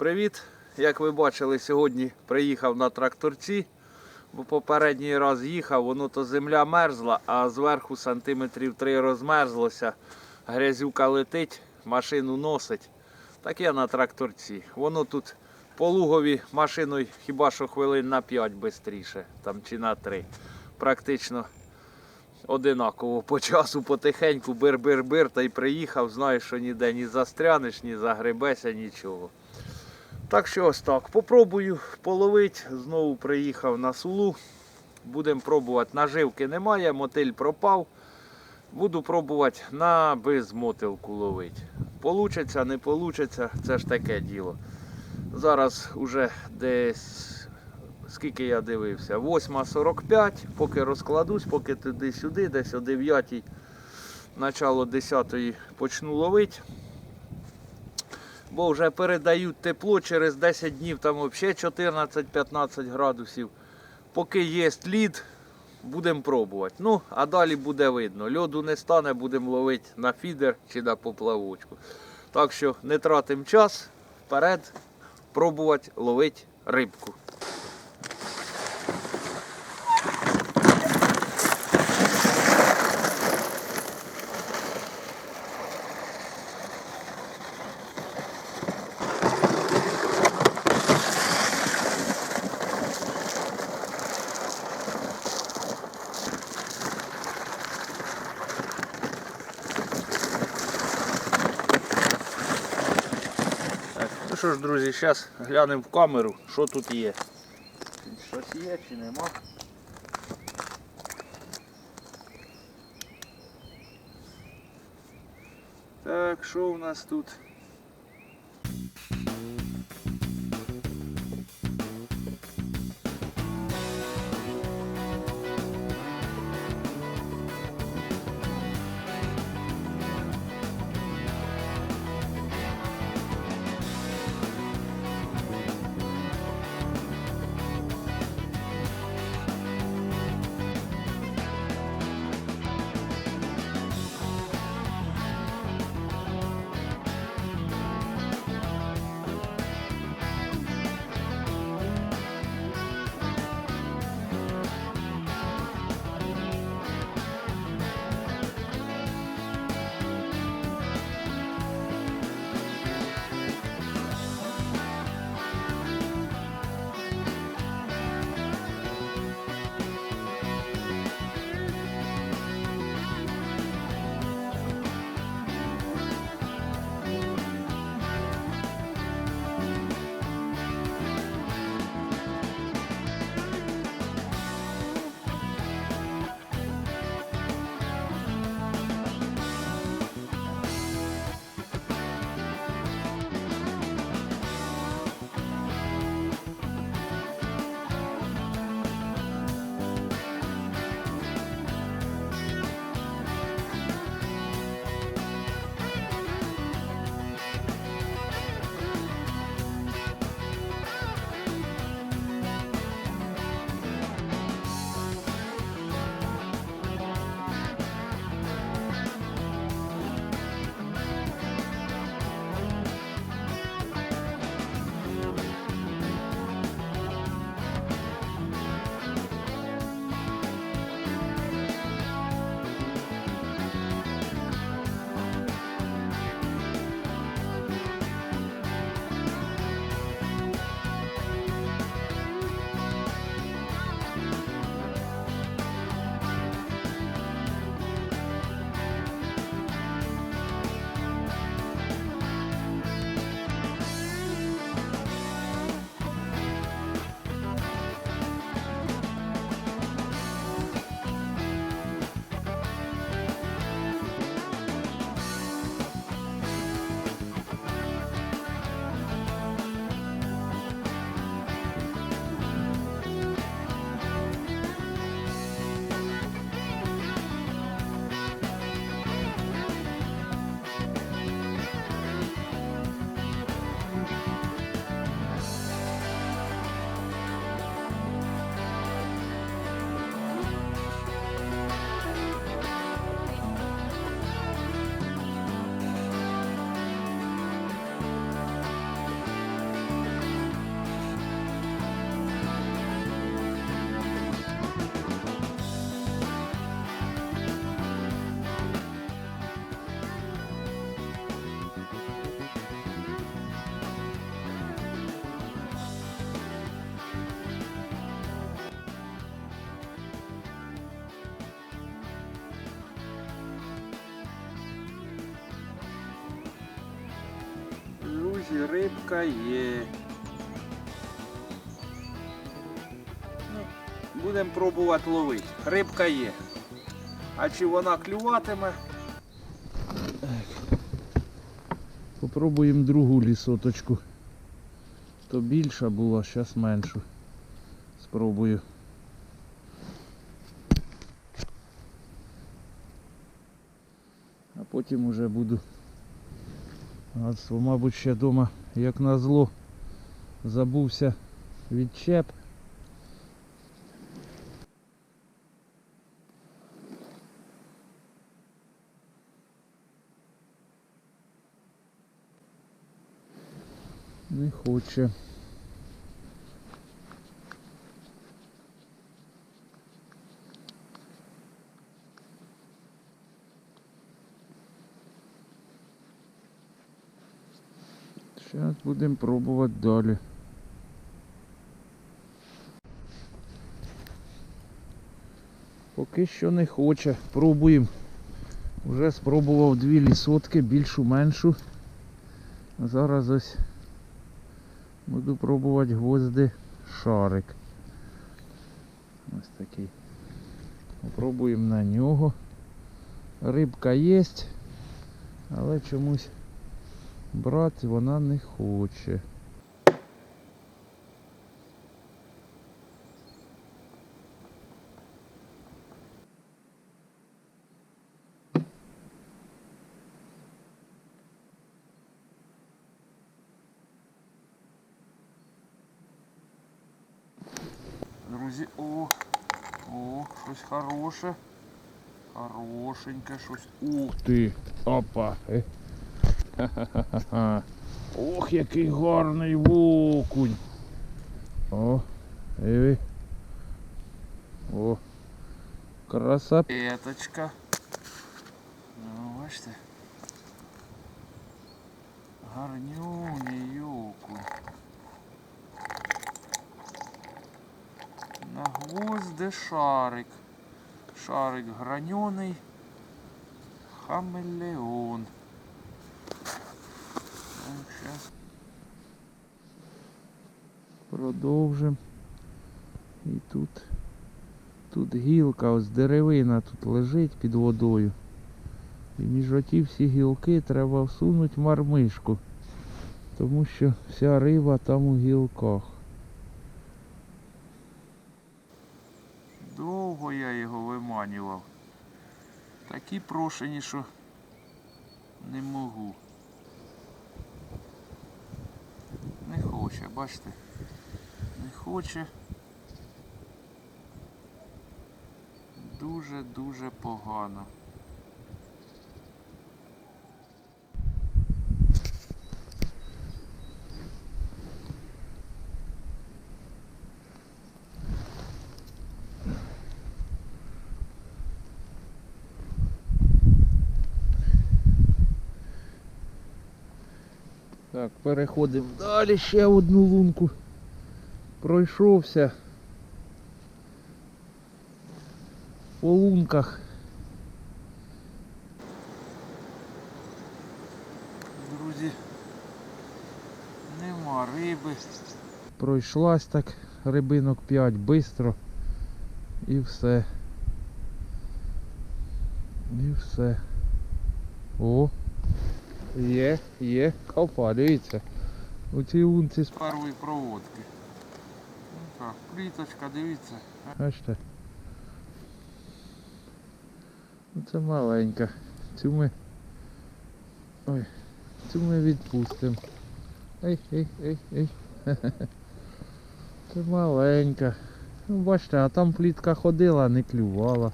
Привіт! Як ви бачили, сьогодні приїхав на тракторці, бо попередній раз їхав, воно то земля мерзла, а зверху сантиметрів 3 розмерзлося, грязюка летить, машину носить. Так я на тракторці. Воно тут по лугові машиною хіба що хвилин на 5 швидше, там чи на 3. Практично одинаково по часу потихеньку бир-бир-бир та й приїхав, знаєш, що ніде ні застрянеш, ні загребеся, нічого. Так що ось так. Попробую половити. Знову приїхав на сулу. Будемо пробувати. Наживки немає, мотиль пропав. Буду пробувати на безмотилку ловити. Получиться, не получиться, це ж таке діло. Зараз уже десь скільки я дивився, 8.45, поки розкладусь, поки туди-сюди, десь о 9, начало 10 почну ловити. Бо вже передають тепло через 10 днів, там взагалі 14-15 градусів. Поки є лід, будемо пробувати. Ну, а далі буде видно. Льоду не стане, будемо ловити на фідер чи на поплавочку. Так що не тратимо час, вперед, пробувати ловити рибку. Так, ну що ж, друзі, зараз глянемо в камеру, що тут є. Щось є чи нема. Так, що у нас тут? Рибка є. Ну, будемо пробувати ловити. Рибка є. А чи вона клюватиме? Попробуємо другу лісоточку. То більша була, зараз меншу. Спробую. А потім уже буду. Мабуть, ще вдома, як назло, забувся відчеп. Не хоче. Зараз будемо пробувати далі. Поки що не хоче. Пробуємо. Вже спробував дві лісотки, більшу меншу. Зараз ось буду пробувати гвозди шарик. Ось такий. Попробуємо на нього. Рибка є, але чомусь брати вона не хоче. Друзі, о, о, щось хороше. Хорошеньке щось. Ух ти! Опа! Ох, який гарний вокунь. О, диви. О. Краса. Петочка. Ну, бачите. Гарнюний окунь. На гвозди шарик. Шарик гранений. Хамелеон. Продовжимо. І тут, тут гілка, ось деревина тут лежить під водою. І між оті всі гілки треба всунути мармишку. Тому що вся риба там у гілках. Довго я його виманював. Такі прошені, що не можу. Не хоче, бачите? Не хоче. Дуже-дуже погано. Так, переходимо далі ще одну лунку. Пройшовся по лунках. Друзі, нема риби. Пройшлась так рибинок 5 бистро і все. І все. О! Є, є, копа, дивіться. У цій лунці з першої проводки. Ну так, пліточка, дивіться. Бачите? Ну, Це маленька. Цю ми. Ой, цю ми відпустимо. Ей, ей, ей, ей. Це маленька. Ну, бачите, а там плітка ходила, не клювала.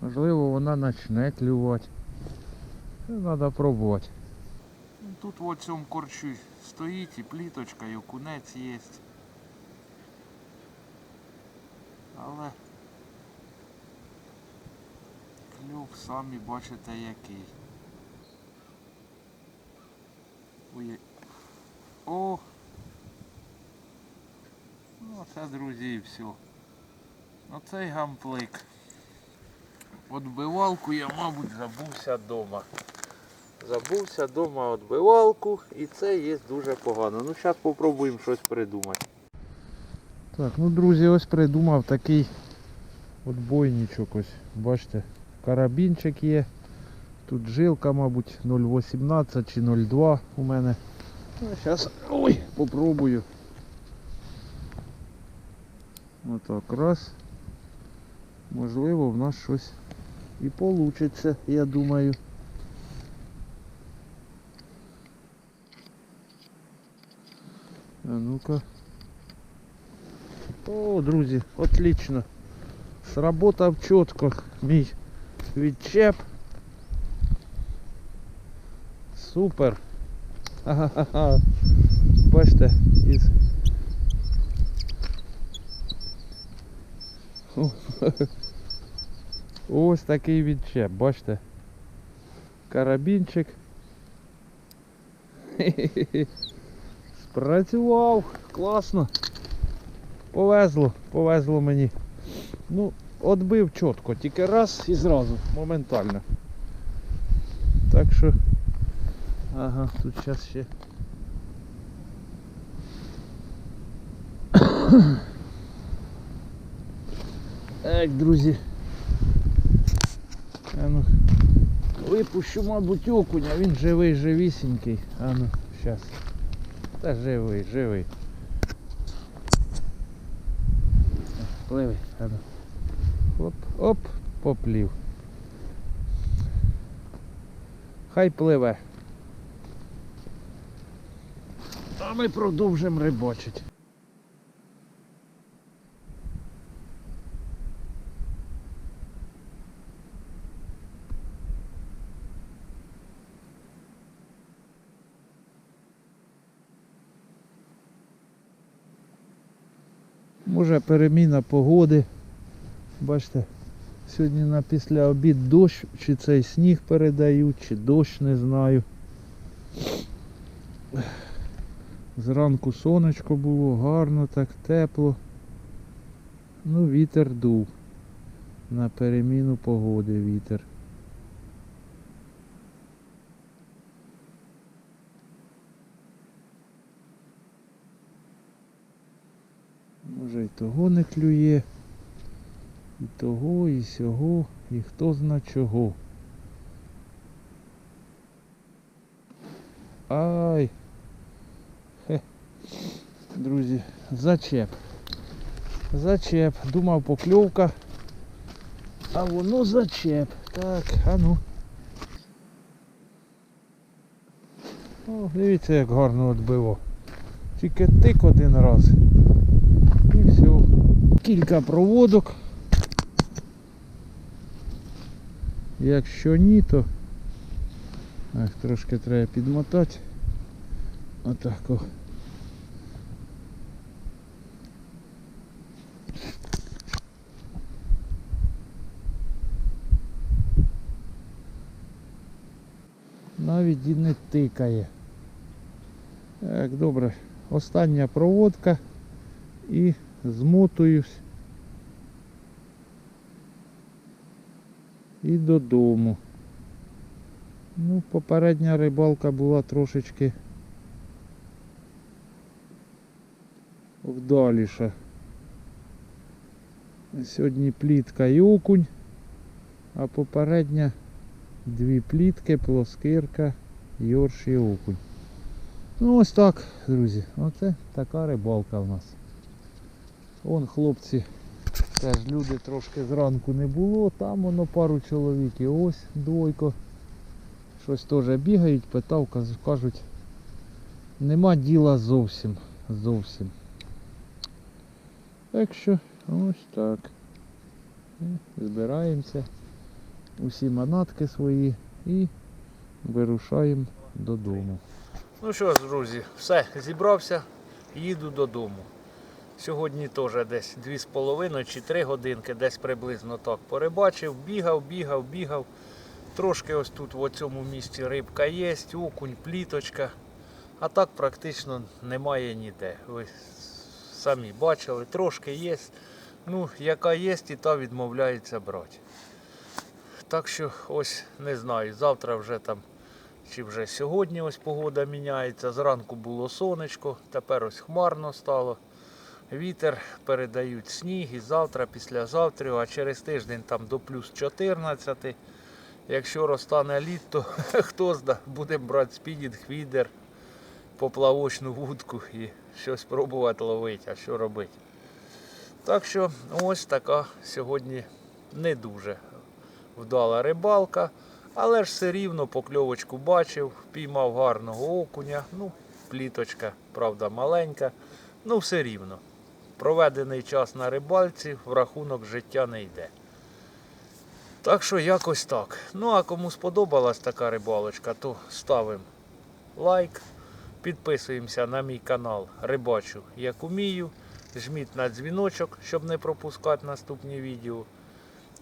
Можливо, вона почне клювати. Треба пробувати. Тут в цьому корчу стоїть і пліточка, і окунець є. Але клюв самі бачите який. Ой. О! Ну це, друзі, і все. Оцей гамплик. Отбивалку я, мабуть, забувся вдома. Забувся вдома відбивалку і це є дуже погано. Ну зараз спробуємо щось придумати. Так, ну друзі, ось придумав такий отбойничок ось. Бачите, карабінчик є. Тут жилка, мабуть, 0,18 чи 0,2 у мене. Ну, зараз ой, попробую. Отак, раз. Можливо, в нас щось і получиться, я думаю. А ну-ка. О, друзі, отлично. Сработав чітко мій відчеп. Супер. Ха-ха-ха. Бачите, із. О, Ось такий відчеп, бачите. Карабінчик. Хе-хе-хе. Спрацював, класно. Повезло, повезло мені. Ну, отбив чітко, тільки раз і зразу, моментально. Так що. Ага, тут зараз ще. Так, друзі. А ну, випущу, мабуть, окуня, він живий, живісінький. А ну, зараз. Та живий, живий. Пливи. Оп, оп, поплів. Хай пливе. А ми продовжимо рибачити. Може переміна погоди. Бачите, сьогодні на після обід дощ, чи цей сніг передають, чи дощ, не знаю. Зранку сонечко було, гарно, так тепло. Ну, вітер дув. На переміну погоди вітер. Може і того не клює. І того, і сього, і хто зна чого. Ай. Хе. Друзі, зачеп. Зачеп. Думав покльовка. А воно зачеп. Так, а ну. О, дивіться, як гарно відбило. Тільки тик один раз. Кілька проводок. Якщо ні, то так, трошки треба підмотати. Отак о. Навіть і не тикає. Так, добре. Остання проводка і змотуюсь. І додому. Ну, попередня рибалка була трошечки вдаліша. Сьогодні плітка і окунь, а попередня дві плітки, плоскирка, йорш і окунь. Ну ось так, друзі. Оце така рибалка в нас. Вон хлопці, теж люди трошки зранку не було, там воно пару чоловік і ось двойко. Щось теж бігають, питав, кажуть, нема діла зовсім. Зовсім. Так що ось так. Збираємося. Усі манатки свої і вирушаємо додому. Ну що ж, друзі, все, зібрався, їду додому. Сьогодні теж десь 2,5 чи 3 годинки, десь приблизно так порибачив, бігав, бігав, бігав. Трошки ось тут в цьому місці рибка є, окунь, пліточка. А так практично немає ніде. Ви самі бачили, трошки є. Ну, яка є, і та відмовляється брати. Так що ось не знаю, завтра вже там чи вже сьогодні ось погода міняється. Зранку було сонечко, тепер ось хмарно стало. Вітер передають сніг і завтра, післязавтра, а через тиждень там до плюс 14. Якщо розтане лід, то хто зна, будемо брати спінінг, хвідер, поплавочну вудку і щось пробувати ловити, а що робити. Так що ось така сьогодні не дуже вдала рибалка, але ж все рівно покльовочку бачив, піймав гарного окуня, ну, пліточка, правда, маленька, ну все рівно. Проведений час на рибальці в рахунок життя не йде. Так що якось так. Ну а кому сподобалась така рибалочка, то ставимо лайк, підписуємося на мій канал Рибачу як умію. Жміть на дзвіночок, щоб не пропускати наступні відео.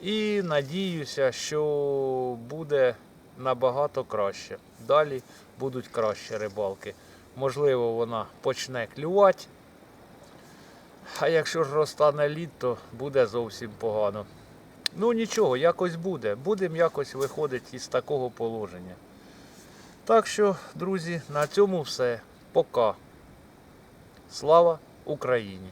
І надіюся, що буде набагато краще. Далі будуть кращі рибалки. Можливо, вона почне клювати. А якщо ж розтане лід, то буде зовсім погано. Ну нічого, якось буде. Будемо якось виходити із такого положення. Так що, друзі, на цьому все. Пока. Слава Україні!